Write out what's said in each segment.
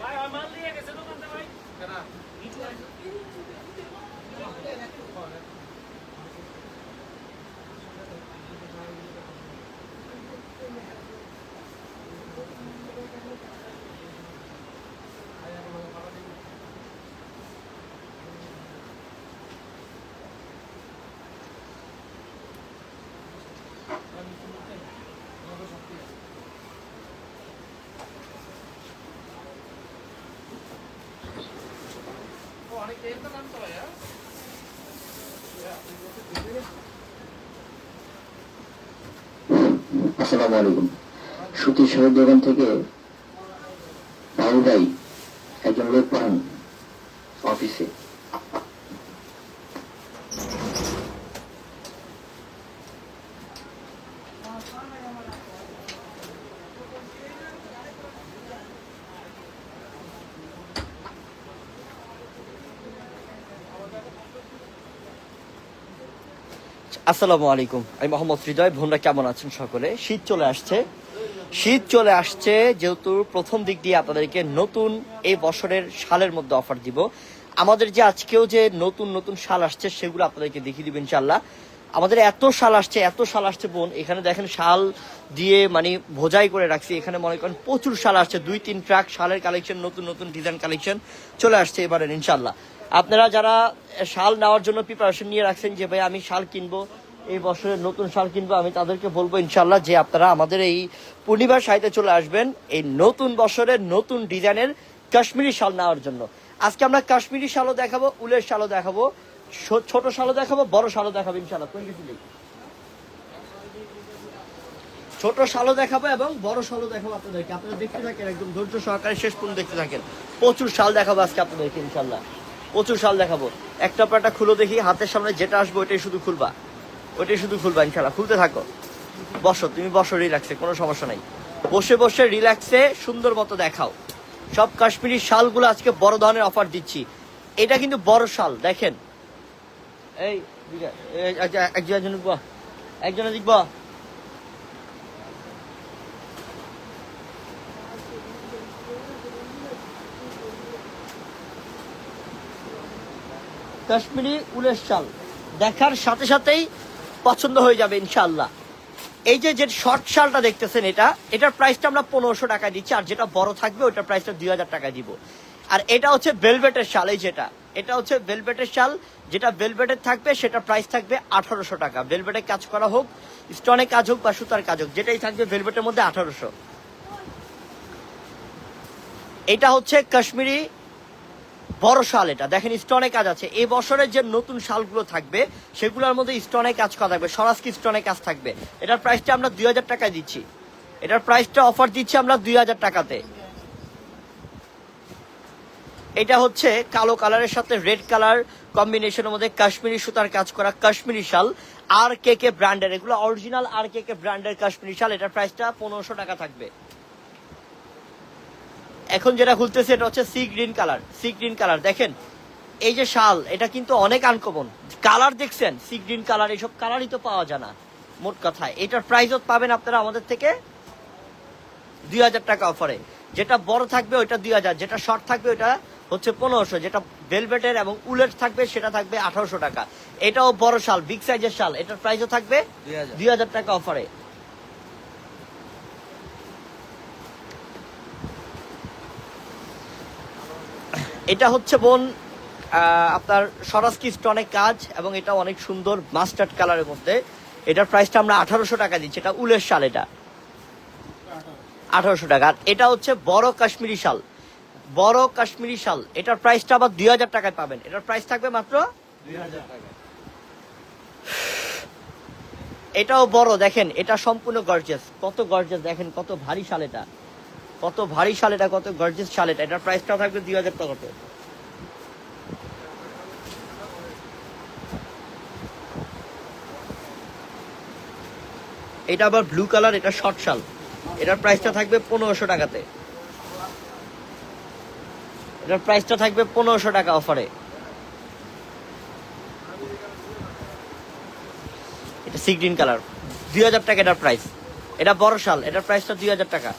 ভাই আমার মাল নিয়ে গেছে দোকানতে ভাই আসসালামু আলাইকুম। সুতি সহ দোকান থেকে পাউডাই আসসালামু আলাইকুম। আমি মোহাম্মদ হৃদয়, বোনরা কেমন আছেন সকলে? শীত চলে আসছে। শীত চলে আসছে, যেহেতু প্রথম দিক দিয়ে আপনাদেরকে নতুন এই বছরের সালের মধ্যে অফার দিব। আমাদের যে আজকেও যে নতুন নতুন শাল আসছে, সেগুলো আপনাদেরকে দেখিয়ে দিব ইনশাল্লাহ আমাদের এত শাল আসছে, এত শাল আসছে, বোন, এখানে দেখেন শাল দিয়ে মানে ভোজাই করে রাখছি। এখানে মনে করেন প্রচুর শাল আসছে, দুই, তিন ট্রাক শালের কালেকশন নতুন নতুন ডিজাইন কালেকশন চলে আসছে এবারে ইনশাল্লাহ আপনারা যারা শাল নেওয়ার জন্য প্রিপারেশন নিয়ে রাখছেন যে, ভাই, আমি শাল কিনবো, এই বছরের নতুন শাল কিনবো, আমি তাদেরকে বলব ইনশাল্লাহ যে আপনারা আমাদের এই পূর্ণিমার সাহিত্যে চলে আসবেন এই নতুন বছরের নতুন ডিজাইনের কাশ্মীরি শাল নেওয়ার জন্য। আজকে আমরা কাশ্মীরি শালও দেখাবো, উলের শালও দেখাবো ছোট শালও দেখাবো, বড় শালও দেখাবো ইনশাল্লাহ ছোট শালও দেখাবো এবং বড় শালও দেখাবো আপনাদেরকে। আপনারা দেখতে থাকেন, একদম ধৈর্য সহকারে শেষ পর্যন্ত দেখতে থাকেন। প্রচুর শাল দেখাবো আজকে আপনাদেরকে ইনশাল্লাহ প্রচুর শাল দেখাবো। একটা একটা খুলে দেখি হাতের সামনে যেটা আসব ওইটাই শুধু খুলবা। ওইটাই শুধু খুলবা ইনশাল্লাহ খুলতে থাকো। বসো তুমি বসো রিল্যাক্সে কোনো সমস্যা নাই। বসে বসে রিল্যাক্সে সুন্দর মতো দেখাও। সব কাশ্মীরি শালগুলো আজকে বড় ধরনের অফার দিচ্ছি। এটা কিন্তু বড় শাল দেখেন। এই দিকে, এই, এক- একজন একজন দেখবা একজনে দেখবা কাশ্মীরি উলের শাল। দেখার সাথে সাথেই পছন্দ হয়ে যাবে ইনশাল্লাহ এই যে যে শর্ট শালটা দেখতেছেন এটা, এটার প্রাইসটা আমরা পনেরোশো টাকা দিচ্ছি, আর যেটা বড় থাকবে ওটার প্রাইসটা দুই হাজার টাকা দিব। আর এটা হচ্ছে বেলভেটের শাল, এই যেটা। এটা হচ্ছে বেলভেটের শাল, যেটা বেলভেটের থাকবে, সেটা প্রাইস থাকবে আঠারোশো টাকা। ভেলভেটের কাজ করা হোক স্টোনের কাজ হোক বা সুতার কাজ হোক, যেটাই থাকবে ভেলভেটের মধ্যে আঠারোশো। এটা হচ্ছে কাশ্মীরি বড় শাল এটা। দেখেন, স্টোনে কাজ আছে। এই বছরের যে নতুন শালগুলো থাকবে, সেগুলোর মধ্যে স্টোনে কাজ করা থাকবে সরাসকি স্টোনে কাজ থাকবে। এটার প্রাইসটা আমরা দুই হাজার টাকায় দিচ্ছি। এটার প্রাইসটা অফার দিচ্ছি আমরা দুই হাজার টাকাতে। এটা হচ্ছে কালো কালারের সাথে রেড কালার কম্বিনেশনের মধ্যে কাশ্মীরি সুতার কাজ করা কাশ্মীরি শাল। আর কে কে ব্র্যান্ডের এগুলো অরিজিনাল আর কে কে ব্র্যান্ডের কাশ্মীরি শাল। এটার প্রাইসটা পনেরোশো টাকা থাকবে। এখন যেটা খুলতেছে এটা হচ্ছে sea green colour sea green colour দেখেন এই যে শাল এটা কিন্তু অনেক আনকমন কালার দেখছেন? সি গ্রিন কালার এইসব কালারই তো পাওয়া যায় না। মোট কথা এটার প্রাইসও পাবেন আপনারা আমাদের থেকে দুই হাজার টাকা অফারে যেটা বড় থাকবে ওইটা দুই হাজার যেটা শর্ট থাকবে ওইটা হচ্ছে পনেরোশো যেটা ভেলভেটের এবং উলেট থাকবে সেটা থাকবে আঠারোশো টাকা। এটাও বড় শাল বিগ সাইজের শাল এটার প্রাইসও থাকবে দুই হাজার। টাকা অফারে এটা হচ্ছে বোন আপনার সরাসকি স্টনে কাজ এবং এটা অনেক সুন্দর মাস্টার্ড কালারের মধ্যে। এটার প্রাইসটা আমরা আঠারোশো টাকা দিচ্ছি। এটা উলের শাল এটা। আঠারোশো টাকা। আর এটা হচ্ছে বড় কাশ্মীরি শাল। বড় কাশ্মীরি শাল। এটার প্রাইসটা আবার দুই হাজার টাকায় পাবেন। এটার প্রাইস থাকবে মাত্র এটাও বড় দেখেন। এটা সম্পূর্ণ গর্জেস কত গর্জেস দেখেন কত ভারী শাল এটা। কত ভারী শাল এটা, কত গর্জেস শাল এটা। এটার প্রাইসটা থাকবে দুই হাজার টাকাতে এটা আবার ব্লু কালার এটা শর্ট শাল। এটার প্রাইসটা থাকবে পনেরোশো টাকাতে। এটার প্রাইসটা থাকবে পনেরোশো টাকা অফারে এটা সি গ্রিন কালার দুই হাজার টাকা এটার প্রাইস এটা বড় শাল, এটার প্রাইসটা দুই হাজার টাকা।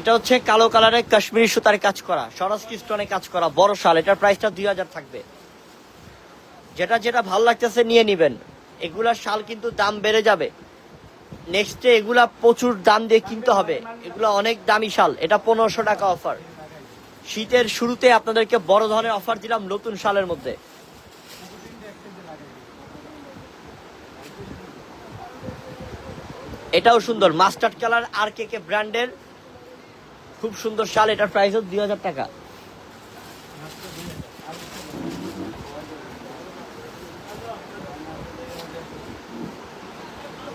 এটা হচ্ছে কালো কালারের কাশ্মীরি সুতার কাজ করা সরস্কি স্টোনে কাজ করা, বড় শাল, এটার প্রাইসটা দুই হাজার থাকবে। যেটা যেটা ভালো লাগতেছে নিয়ে নিবেন। এগুলার শাল কিন্তু দাম বেড়ে যাবে। নেক্সটে এগুলা প্রচুর দাম দিয়ে কিনতে হবে। এগুলা অনেক দামি শাল, এটা পনেরোশো টাকা অফার শীতের শুরুতে আপনাদেরকে বড় ধরনের অফার দিলাম নতুন শালের মধ্যে। এটাও সুন্দর, মাস্টার্ড কালার আর কে কে ব্র্যান্ডের। খুব সুন্দর শাল, এটার প্রাইস হচ্ছে দুই হাজার টাকা।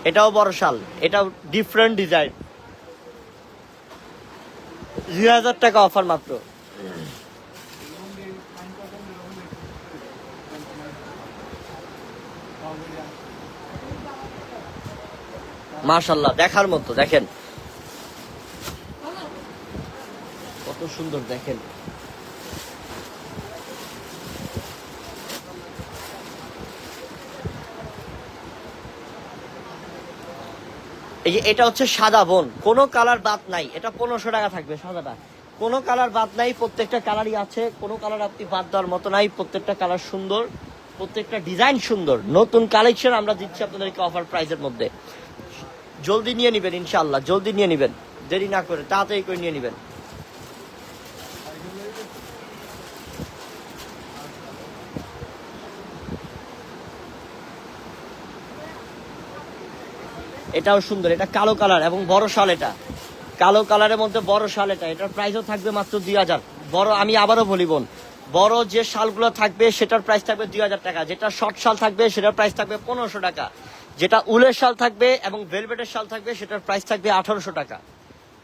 এটাও বড় শাল, এটাও ডিফারেন্ট ডিজাইন দুই হাজার টাকা অফার মাত্র। মাশাল্লাহ, দেখার মতো, দেখেন কত সুন্দর দেখেন। এই যে এটা হচ্ছে সাদা বন। কোনো কালার বাদ নাই। এটা পনেরোশো টাকা থাকবে সাদাটা। কোনো কালার বাদ নাই, প্রত্যেকটা কালারই আছে। কোনো কালার আপনি বাদ দেওয়ার মতো নাই। প্রত্যেকটা কালার সুন্দর, প্রত্যেকটা ডিজাইন সুন্দর। নতুন কালেকশন আমরা দিচ্ছি আপনাদেরকে অফার প্রাইসের মধ্যে। জলদি নিয়ে নেবেন ইনশাল্লাহ জলদি নিয়ে নেবেন। দেরি না করে তাড়াতাড়ি করে নিয়ে নেবেন। এটাও সুন্দর, এটা কালো কালার এবং বড় শাল এটা। কালো কালারের মধ্যে বড় শাল এটা, এটার প্রাইসও থাকবে মাত্র দুই হাজার। বড়, আমি আবারও বলি বোন, বড় যে শালগুলো থাকবে সেটার প্রাইস থাকবে দুই হাজার টাকা। যেটা শর্ট শাল থাকবে সেটার প্রাইস থাকবে পনেরোশো টাকা। যেটা উলের শাল থাকবে এবং ভেলভেটের শাল থাকবে সেটার প্রাইস থাকবে আঠারোশো টাকা।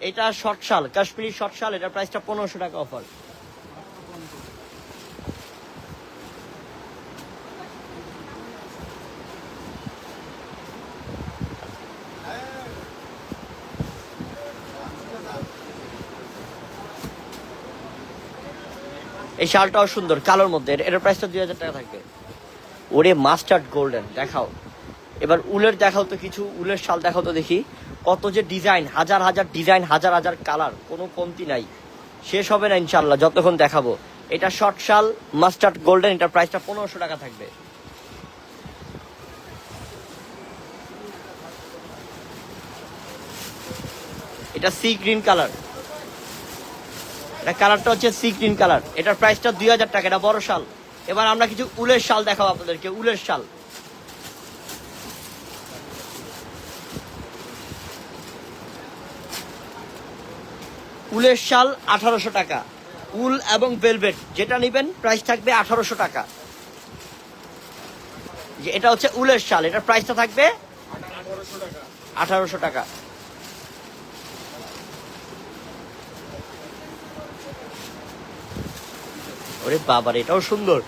এটা শর্ট শাল, কাশ্মীরি শর্ট শাল, এটার প্রাইসটা পনেরোশো টাকা অফার এই শালটাও সুন্দর, কালোর মধ্যে। এর- এটার প্রাইসটা দুই হাজার টাকা থাকবে। ওরে মাস্টার্ড গোল্ডেন দেখাও। এবার উলের দেখাও তো কিছু, উলের শাল দেখাও তো দেখি। কত যে ডিজাইন হাজার হাজার ডিজাইন হাজার হাজার কালার কোনো কমতি নাই। শেষ হবে না ইনশাল্লাহ যতক্ষণ দেখাবো। এটা শর্ট শাল মাস্টার্ড গোল্ডেন এটার প্রাইসটা পনেরোশো টাকা থাকবে। এটা সি গ্রিন কালার এটা কালারটা হচ্ছে সি গ্রিন কালার। এটার প্রাইসটা দুই হাজার টাকা, এটা বড় শাল। এবার আমরা কিছু উলের শাল দেখাবো আপনাদেরকে, উলের শাল। উলের শাল আঠারোশো টাকা। উল এবং ভেলভেট, যেটা নেবেন প্রাইস থাকবে আঠারোশো টাকা। এটা হচ্ছে উলের শাল, এটার প্রাইসটা থাকবে আঠারোশো টাকা। ওরে বাবার, এটাও সুন্দর।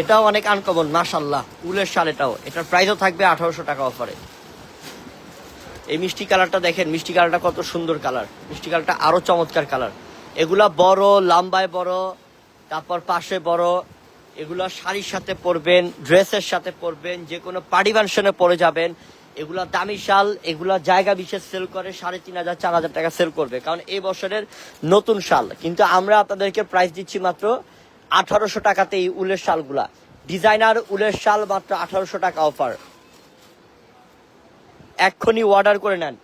এটাও অনেক আনকমন মাশাল্লাহ উলের শাল এটাও। এটার প্রাইসও থাকবে আঠারোশো টাকা অফারে এই মিষ্টি কালারটা দেখেন, মিষ্টি কালারটা কত সুন্দর কালার মিষ্টি কালারটা আরও চমৎকার কালার এগুলা বড়, লাম্বায় বড়, তারপর পাশে বড়। এগুলা শাড়ির সাথে পরবেন ড্রেসের সাথে পরবেন যে কোনো পার্টি পরে যাবেন। এগুলা দামি শাল, এগুলা জায়গা বিশেষ সেল করে সাড়ে তিন হাজার, চার হাজার টাকা সেল করবে। কারণ এই বছরের নতুন শাল। কিন্তু আমরা আপনাদেরকে প্রাইস দিচ্ছি মাত্র আঠারোশো টাকাতে এই উলের শালগুলা। ডিজাইনার উলের শাল মাত্র আঠারোশো টাকা অফার এক্ষুনি অর্ডার করে নেন।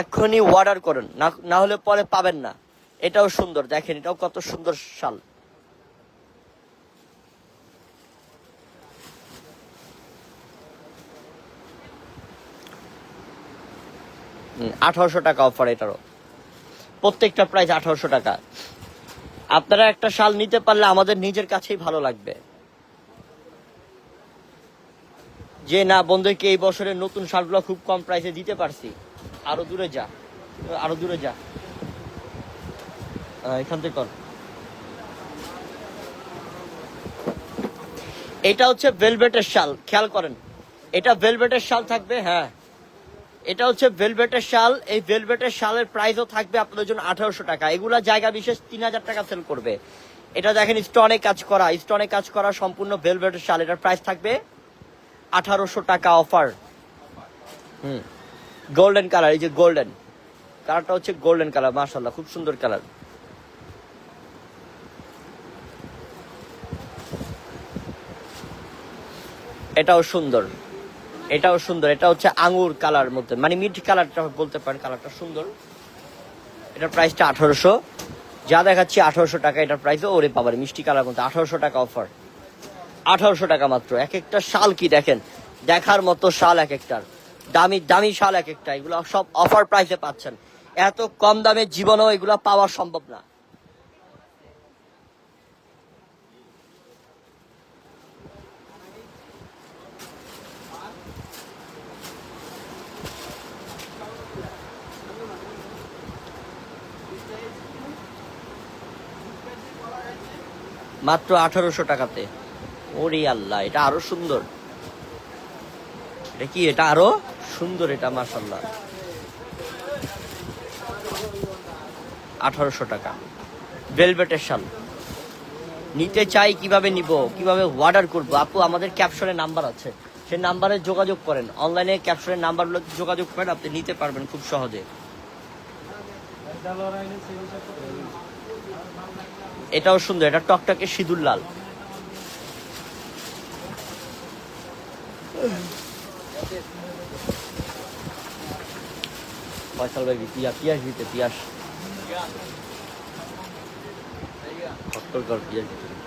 এক্ষুনি অর্ডার করেন। না হলে পরে পাবেন না। এটাও সুন্দর। দেখেন এটাও কত সুন্দর শাল। আঠারোশো টাকা অফার এটারও। প্রত্যেকটা প্রাইস আঠারোশো টাকা। আপনারা একটা শাল নিতে পারলে আমাদের নিজের কাছেই ভালো লাগবে। যে না বন্ধুকে এই বছরের নতুন শালগুলো খুব কম প্রাইসে দিতে পারছি, আরও দূরে যা, আরও দূরে যা। এখান থেকে কর। এটা হচ্ছে ভেলভেটের শাল, খেয়াল করেন। এটা ভেলভেটের শাল থাকবে হ্যাঁ। এটা হচ্ছে ভেলভেটের শাল। এই ভেলভেটের শালের প্রাইসও থাকবে আপনাদের জন্য আঠারোশো টাকা। এগুলা জায়গা বিশেষ তিন হাজার টাকা সেল করবে। এটা দেখেন স্টনে কাজ করা। স্টনে কাজ করা সম্পূর্ণ ভেলভেটের শাল। এটার প্রাইস থাকবে আঠারোশো টাকা অফার হুম। গোল্ডেন কালার এই যে গোল্ডেন কালারটা হচ্ছে গোল্ডেন কালার মার্শাল্লাহ খুব সুন্দর কালার এটাও সুন্দর। এটাও সুন্দর, এটা হচ্ছে আঙুর কালার মধ্যে মানে মিড কালারটা বলতে পারেন, কালারটা সুন্দর। এটার প্রাইসটা আঠারোশো। যা দেখাচ্ছি আঠারোশো টাকা, এটার প্রাইস ওরে বাবার, মিষ্টি কালার মধ্যে, আঠারোশো টাকা অফার আঠারোশো টাকা মাত্র, এক একটা শাল কি দেখেন? দেখার মতো শাল এক একটার। দামি দামি শাল এক একটা, এগুলো সব অফার প্রাইসে পাচ্ছেন। এত কম দামে জীবনেও এগুলো পাওয়া সম্ভব না। মাত্র আঠারোশো টাকাতে। ওরে আল্লাহ, এটা আরও সুন্দর। এটা কি? এটা আরও সুন্দর এটা মাসাল্লাহ আঠারোশো টাকা। ভেলভেটের শাল। নিতে চাই কীভাবে নিব? কীভাবে অর্ডার করব? আপু, আমাদের ক্যাপশনে নাম্বার আছে। সেই নাম্বারে যোগাযোগ করেন। অনলাইনে ক্যাপশনের নাম্বারগুলো যোগাযোগ করেন, আপনি নিতে পারবেন খুব সহজে। এটাও সুন্দর এটা টকটকে সিঁদুর লাল। ফয়সাল ভাই পিয়া পিয়াস দিতে পিয়াস। কর পিয়াস দিতে।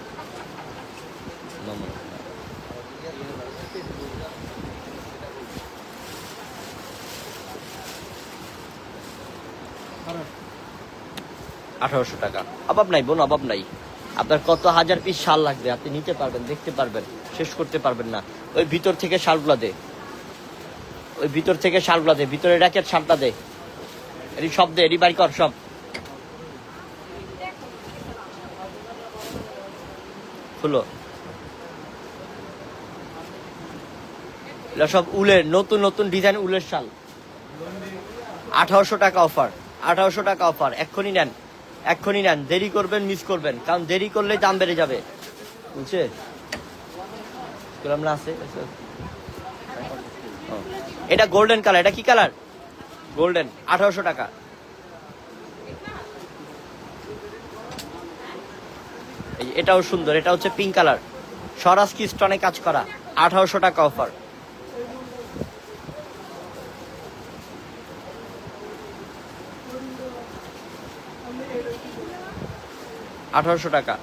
আঠারোশো টাকা। অভাব নাই বোন, অভাব নাই। আপনার কত হাজার পিস শাল লাগবে, আপনি নিতে পারবেন, দেখতে পারবেন, শেষ করতে পারবেন না। ওই ভিতর থেকে শালগুলা দে। ওই ভিতর থেকে শালগুলা দে, ভিতরে র্যাকেট শালটা দে। এটি সব দে এটি বাড়ি কর, সব। খুলো। এগুলো সব উলের, নতুন নতুন ডিজাইন উলের শাল। আঠারোশো টাকা অফার, আঠারোশো টাকা অফার, এক্ষুনি নেন। এক্ষুনি নেন, দেরি করবেন মিস করবেন, কারণ দেরি করলে দাম বেড়ে যাবে। বুঝছে? এটা গোল্ডেন কালার এটা কি কালার গোল্ডেন আঠারোশো টাকা। এটাও সুন্দর, এটা হচ্ছে পিঙ্ক কালার স্বরাজ কি স্টনে কাজ করা? আঠারোশো টাকা অফার আঠারোশো টাকা।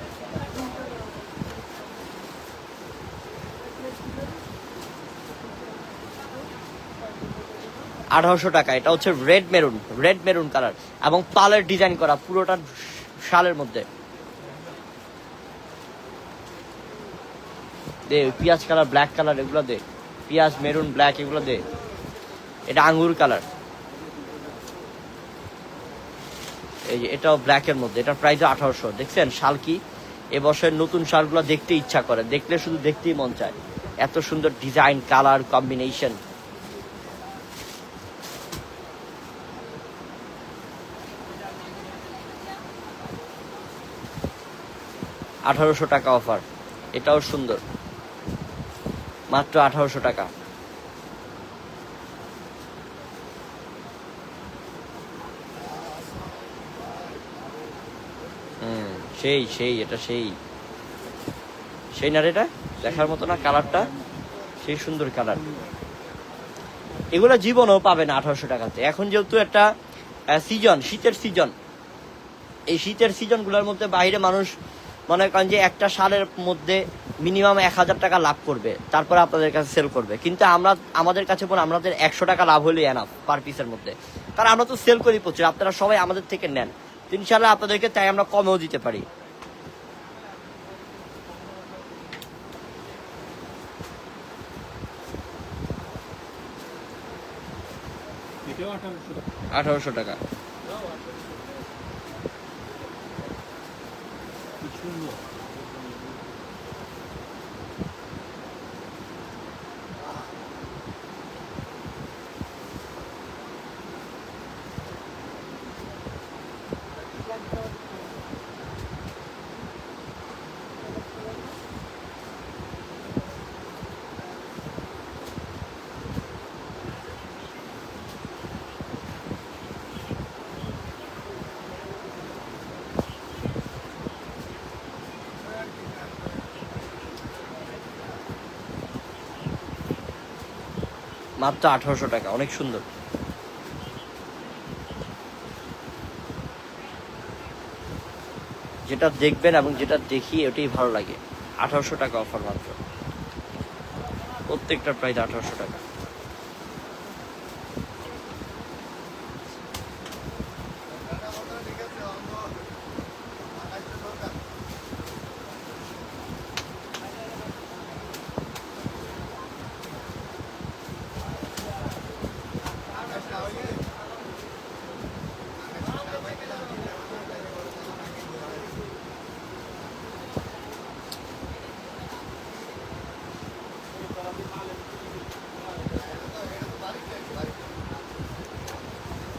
আঠারোশো টাকা, এটা হচ্ছে red maroon red maroon colour এবং পালের ডিজাইন করা পুরোটা শালের মধ্যে। দে পিঁয়াজ কালার, ব্ল্যাক কালার এগুলো দে। পিঁয়াজ, মেরুন, ব্ল্যাক এগুলো দে। এটা আঙ্গুর কালার। এই এটাও ব্ল্যাকের মধ্যে, এটার প্রাইস আঠারোশো। দেখছেন শাল কি এবছরের নতুন শালগুলো দেখতে ইচ্ছা করে, দেখলে শুধু দেখতেই মন চায়। এত সুন্দর ডিজাইন কালার কম্বিনেশন আঠারোশো টাকা অফার এটাও সুন্দর। মাত্র আঠারোশো টাকা। সেই সেই, এটা সেই। সেই না এটা? দেখার মতো না কালারটা? সেই সুন্দর কালার। এগুলো জীবনও পাবে না আঠারোশো টাকাতে। এখন যেহেতু একটা সিজন শীতের সিজন এই শীতের সিজনগুলোর মধ্যে বাইরে মানুষ মনে করেন যে একটা সালের মধ্যে মিনিমাম এক হাজার টাকা লাভ করবে। তারপরে আপনাদের কাছে সেল করবে। কিন্তু আমরা, আমাদের কাছে পরে আমাদের একশো টাকা লাভ হলেই এনাফ পার পিসের মধ্যে। কারণ আমরা তো সেল করি প্রচুর। আপনারা সবাই আমাদের থেকে নেন। ইনশাল্লাহ আপনাদেরকে তাই আমরা কমেও দিতে পারি। আঠারোশো টাকা। মাত্র আঠারোশো টাকা, অনেক সুন্দর। যেটা দেখবেন এবং যেটা দেখি ওটাই ভালো লাগে। আঠারোশো টাকা অফার মাত্র। প্রত্যেকটা প্রাইস আঠারোশো টাকা।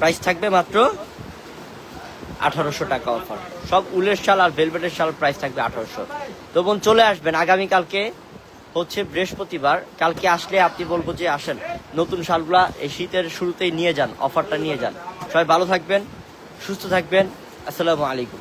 প্রাইস থাকবে মাত্র আঠারোশো টাকা অফার। সব উলের শাল আর ভেলভেটের শাল প্রাইস থাকবে আঠারোশো। তো বোন, চলে আসবেন। আগামীকালকে হচ্ছে বৃহস্পতিবার। কালকে আসলে আপনি বলব যে আসেন। নতুন শালগুলা এই শীতের শুরুতেই নিয়ে যান, অফারটা নিয়ে যান। সবাই ভালো থাকবেন, সুস্থ থাকবেন। আসসালামু আলাইকুম।